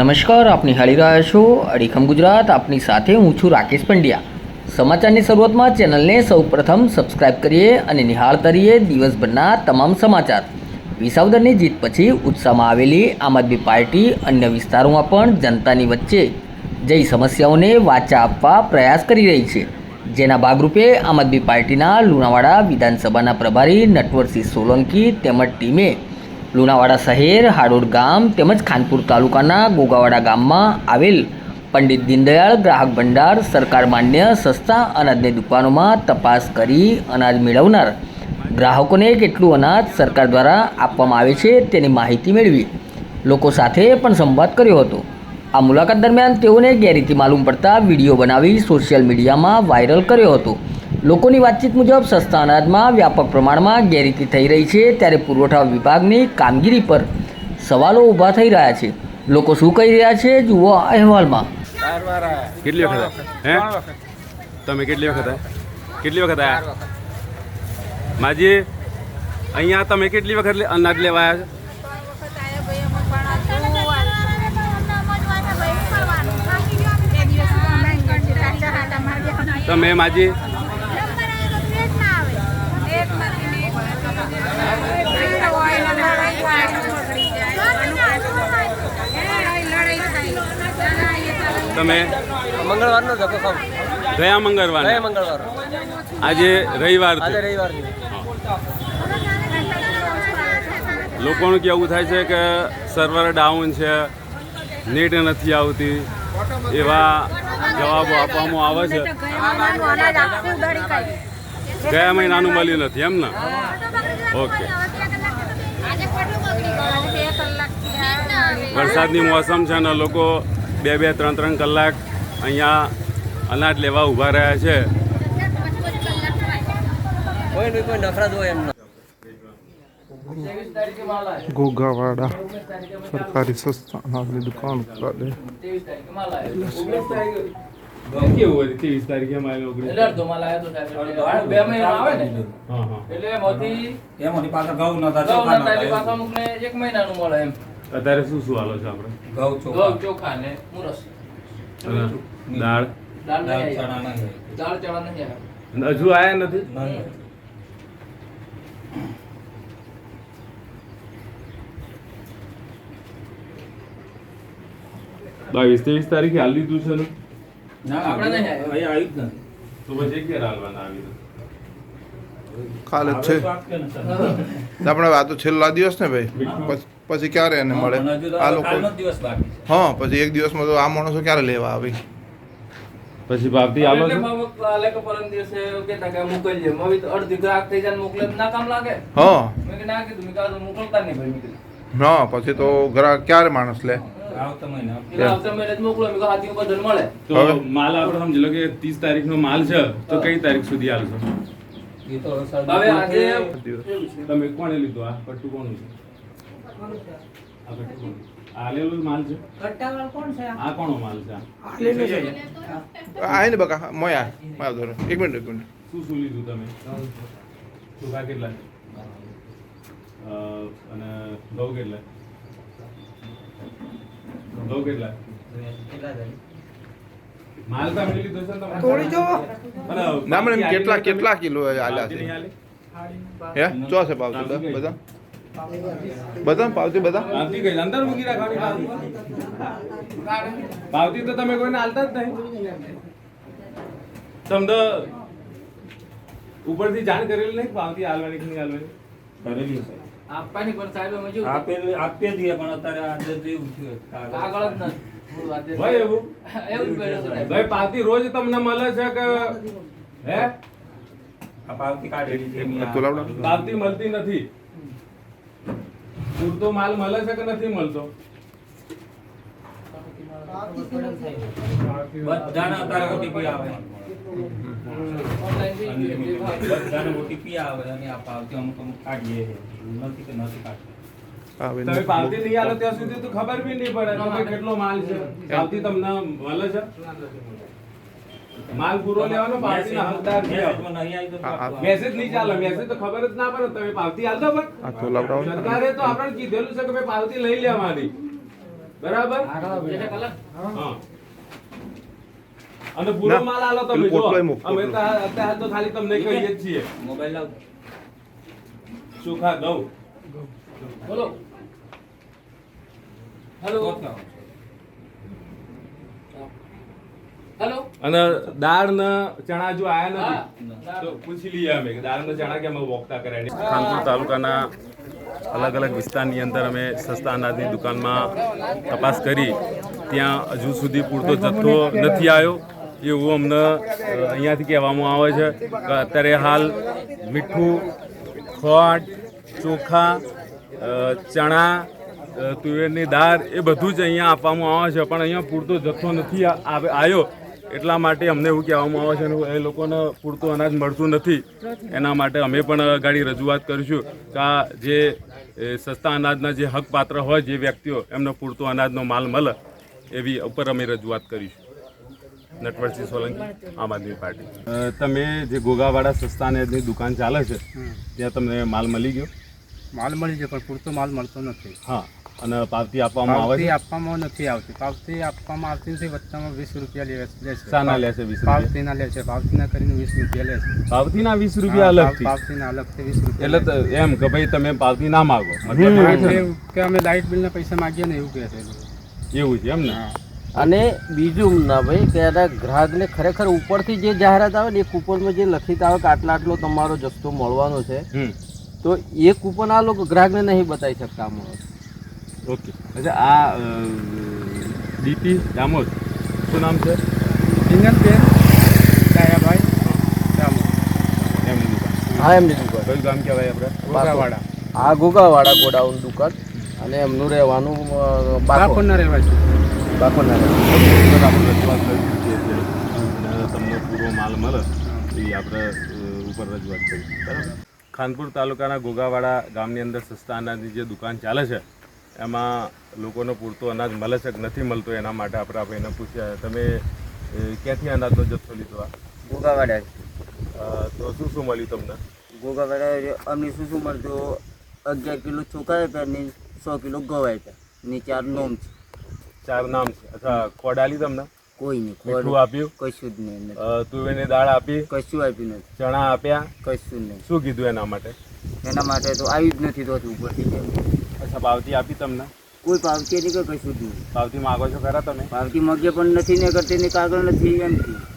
નમસ્કાર આપ નિહાળી રહ્યા છો અડીખમ ગુજરાત, આપની સાથે હું છું રાકેશ પંડ્યા. સમાચારની શરૂઆતમાં ચેનલને સૌપ્રથમ સબસ્ક્રાઇબ કરીએ અને નિહાળતા રહીએ દિવસભરના તમામ સમાચાર. વિસાવદરની જીત પછી ઉત્સાહમાં આવેલી આમ આદમી પાર્ટી અન્ય વિસ્તારોમાં પણ જનતાની વચ્ચે જઈ સમસ્યાઓને વાચા આપવા પ્રયાસ કરી રહી છે. જેના ભાગરૂપે આમ આદમી પાર્ટીના લુણાવાડા વિધાનસભાના પ્રભારી નટવરસિંહ સોલંકી તેમજ ટીમે લુણાવાડા શહેર, હાડોડ ગામ તેમજ ખાનપુર તાલુકાના ગોગાવાડા ગામમાં આવેલ પંડિત દીનદયાળ ગ્રાહક ભંડાર સરકાર માન્ય સસ્તા અનાજની દુકાનોમાં તપાસ કરી અનાજ મેળવનાર ગ્રાહકોને કેટલું અનાજ સરકાર દ્વારા આપવામાં આવે છે તેની માહિતી મેળવી. લોકો સાથે પણ સંવાદ કર્યો હતો. આ મુલાકાત દરમિયાન તેઓને ગેરરીતિ માલુમ પડતા વીડિયો બનાવી સોશિયલ મીડિયામાં વાયરલ કર્યો હતો. લોકોની વાતચીત મુજબ સસ્તા અનાજમાં વ્યાપક પ્રમાણમાં ગેરરીતિ થઈ રહી છે ત્યારે પુરવઠા વિભાગની કામગીરી પર સવાલો ઊભા થઈ રહ્યા છે. લોકો શું કહી રહ્યા છે જુઓ અહેવાલમાં. કેટલી વખત હે? તમે કેટલી વખત? કેટલી વખત આયા? માજી અહીંયા તમે કેટલી વખત લે- અનાજ લેવા આવ્યા છો? તમે માજી તમે? મંગળવારનો ધક્કો ખાવ ગયા મંગળવાર ગયા મંગળવાર આજે રવિવાર આજે. રવિવાર લોકોનું કેવું થાય છે કે સર્વર ડાઉન છે નેટ નથી આવતી એવા જવાબો આપવામાં આવે છે. ગયા મહિનાનું મળ્યું નથી એમ ને? ઓકે. વરસાદની મોસમ છે ને લોકો બે બે ત્રણ ત્રણ કલાક અહીંયા અનાજ લેવા ઊભા રહ્યા છે. કોઈ કોઈ નફરત હોય એમ ગોગાવાડા સરકારી સસ્તા અનાજની દુકાન અમુકને એક મહિનાનું મળે એમ. અત્યારે શું શું હાલો છે આપણે ઘઉં ઘઉં ચોખા ચોખા ને મુરસ અને દાળ દાળ દાળ નહીં ચણા આવી. નહીં દાળ ચણા નહીં આવે. અને હજુ આયા નથી. બાવીસ ત્રેવીસ તારીખે હાલ લીધું છે ને ના, આપણે નહીં આવ્યું. અહીંયા આવ્યું જ નથી. તો પછી ક્યારે હાલવાના આવી જ છે. આપણે આ તો છેલ્લા દિવસ ને ભાઈ. પછી- ક્યારે એને મળે? આ લોકો કાલનો જ દિવસ બાકી છે. હા પછી એક દિવસમાં તો આ માણસો ક્યારે લેવા આવે? પછી ભાભી હાલો છે? કે પરમ દિવસે એવું કે મોકલજે. હવે તો અડધી ગ્રાહક થઈ જાય મોકલે ના કામ લાગે. હા. મેં કીધું ના કીધું મેં કીધું મોકલતા નહીં ભાઈ. મેં હા પછી તો ગ્રાહક ક્યારે માણસ લે? આવતા મહિને એટલે આવતા મહિને જ મોકલો. મેં હાથી બધાને મળે. તો માલ આપણે સમજી લો કે ત્રીસ તારીખ નો માલ છે તો કઈ તારીખ સુધી હાલશો એ તો હવે આજે દિવસ. એવું છે. તમે કોણે લીધો? આ પટ્ટું કોનું છે? આ પટ્ટું કોનું? આ લેલું માલ છે? આ કોનો માલ છે? આ? આય ને બકા મોયા મારા ધોરણ એક મિનિટ એક મિનિટ. શું શું લીધું તમે? ચોખા કેટલા? અને ઘઉં કેટલા? ઘઉં કેટલા? છે થોડી જો ના મને કેટલા કેટલા કિલો આલ્યા છે? હે? ચો છે પાવતી બધા? બધા? બધા પાવતી બધા? પાવતી કઈ અંદર મૂકી રાખવાની પાવતી પાવતી તો તમે કોઈને હાલતા જ નહીં. તમને ઉપરથી જાણ કરેલી નહીં કે પાવતી હાલવાની કે નહીં હાલવાની કરેલી છે. આપવાની પણ સાહેબ અમે શું આપેલું આપીએ જ પણ અત્યારે આજે જે કાગળ જ નથી. ભાઈ એવું. ભાઈ પાવતી રોજ તમને મળે છે કે હે? આ પાવતી કાઢેલી છે પાવતી મળતી નથી. પૂરતો માલ મળે છે કે નથી મળતો? બધાના અત્યારે ઓટીપી આવે. બધાને ઓટીપી આવે અને આ પાવતી અમુક અમુક કાઢીએ નથી કે નથી કાઢતા? તમે પાવતી નહીં આલો ત્યાં સુધી તો ખબર બી નહીં પડે કે કેટલો માલ છે. પાવતી તમને મળે છે? માલ પૂરો લેવાનો પાવતી હકદાર છે આવી મેસેજ નહીં ચાલે મેસેજ તો ખબર જ ના પડે તમે પાવતી હાલતો પણ આ તો લાવડાવો સરકારે તો આપણે કીધેલું છે કે ભાઈ પાવતી લઈ લેવાની. બરાબર? હા. અને પૂરો માલ આલો તમે જો અમે તો અત્યારે તો ખાલી તમને કહીએ જ છીએ. મોબાઈલ લાવ. સુખા ઘઉં. બોલો. હેલો હેલો અને દાળ ને ચણા જો આયા નથી તો પૂછી લઈએ અમે કે દાળ ને ચણા કેમ વોકતા કરે ખાનપુર તાલુકાના અલગ અલગ વિસ્તારની અંદર અમે સસ્તા અનાજની દુકાનમાં તપાસ કરી. ત્યાં હજુ સુધી પૂરતો જથ્થો નથી આવ્યો. એવું અમને અહીંયાથી કહેવામાં આવે છે કે અત્યારે હાલ મીઠું ખોટ ચોખા ચણા તુવેરની દાળ એ બધું જ અહીંયા આપવામાં આવે છે, પણ અહીંયા પૂરતો જથ્થો નથી આવે- આવ્યો. એટલા માટે અમને એવું કહેવામાં આવે છે એ લોકોને પૂરતું અનાજ મળતું નથી. એના માટે અમે પણ ગાડી રજૂઆત કરીશું કે આ જે સસ્તા અનાજના જે હકપાત્ર હોય જે વ્યક્તિઓ, એમને પૂરતો અનાજનો માલ મળે એવી ઉપર અમે રજૂઆત કરીશું. નટવરસિંહ સોલંકી, આમ આદમી પાર્ટી. તમે જે ગોગાવાડા સસ્તા અનાજની દુકાન ચાલે છે, ત્યાં તમને માલ મળી ગયો? માલ મળી જાય પણ પૂરતો માલ મળતો નથી. હા અને પાવતી આપવામાં આવે પાવતી છે? આપવામાં નથી આવતી. પાવતી આપવામાં આવતી નથી વત્તામાં વીસ રૂપિયા લે લે છે. સાના લે છે વીસ પાવતીના લે છે. પાવતીના કરીને વીસ રૂપિયા લે છે. પાવતીના વીસ રૂપિયા અલગ પાવતીના અલગથી વીસ રૂપિયા એટલે એમ કે ભાઈ તમે પાવતી ના માગો. છે. છે કે અમે લાઇટ બિલના પૈસા માગીએ ને એવું કહે છે. એવું છે એમ ને? અને બીજું ના ભાઈ કે એના ગ્રાહકને ખરેખર ઉપરથી જે જાહેરાત આવે ને એ કૂપનમાં જે લખિત આવે કે આટલા આટલો તમારો જથ્થો મળવાનો છે તો એ કૂપન આ લોકો ગ્રાહકને નહીં બતાવી શકતા અમારો ઓકે. અચ્છા આ ડીપી દામોદ. શું નામ છે? હિંગલબેન ડાયાભાઈ રામુ એમની દુકાન હા એમની દુકાન કયું ગામ કહેવાય આપણે? ગોગાવાડા. આ ગોગાવાડા ગોડાઉન દુકાન. અને એમનું રહેવાનું અ, રહેવાય બાકોના તમને પૂરો માલ મળે એ આપણે ઉપર રજૂઆત કરી બરાબર? ખાનપુર તાલુકાના ગોગાવાડા ગામની અંદર સસ્તા અનાજની જે દુકાન ચાલે છે એમાં લોકોને પૂરતો અનાજ મળે છે કે નથી મળતો એના માટે આપણે આપણે એને પૂછ્યા તમે ક્યાંથી અનાજનો જથ્થો લીધો આ? ગોગાવાડા. તો શું શું મળ્યું તમને? ગોગાવાડા અમને શું શું મળતું અગિયાર કિલો ચોખા આપ્યા ને સો કિલો ઘઉં આપ્યા. ને ચાર નોમ છે. ચાર નામ છે. અચ્છા ખોડ આલી તમને? કોઈ નહીં મીઠું આપ્યું? કશું જ નહીં તુવેરની દાળ આપી? કશું આપ્યું નથી. ચણા આપ્યા? કશું નહીં. શું કીધું એના માટે? એના માટે તો આવ્યું જ નથી તો ઉપરથી અચ્છા પાવતી આપી તમને? કોઈ પાવતી નહીં કે કશું જ નહીં? પાવતી માગો છો ખરા તમે? પાવતી મગ્ય પણ નથી ને કરતી ને કાગળ નથી એમ. થયું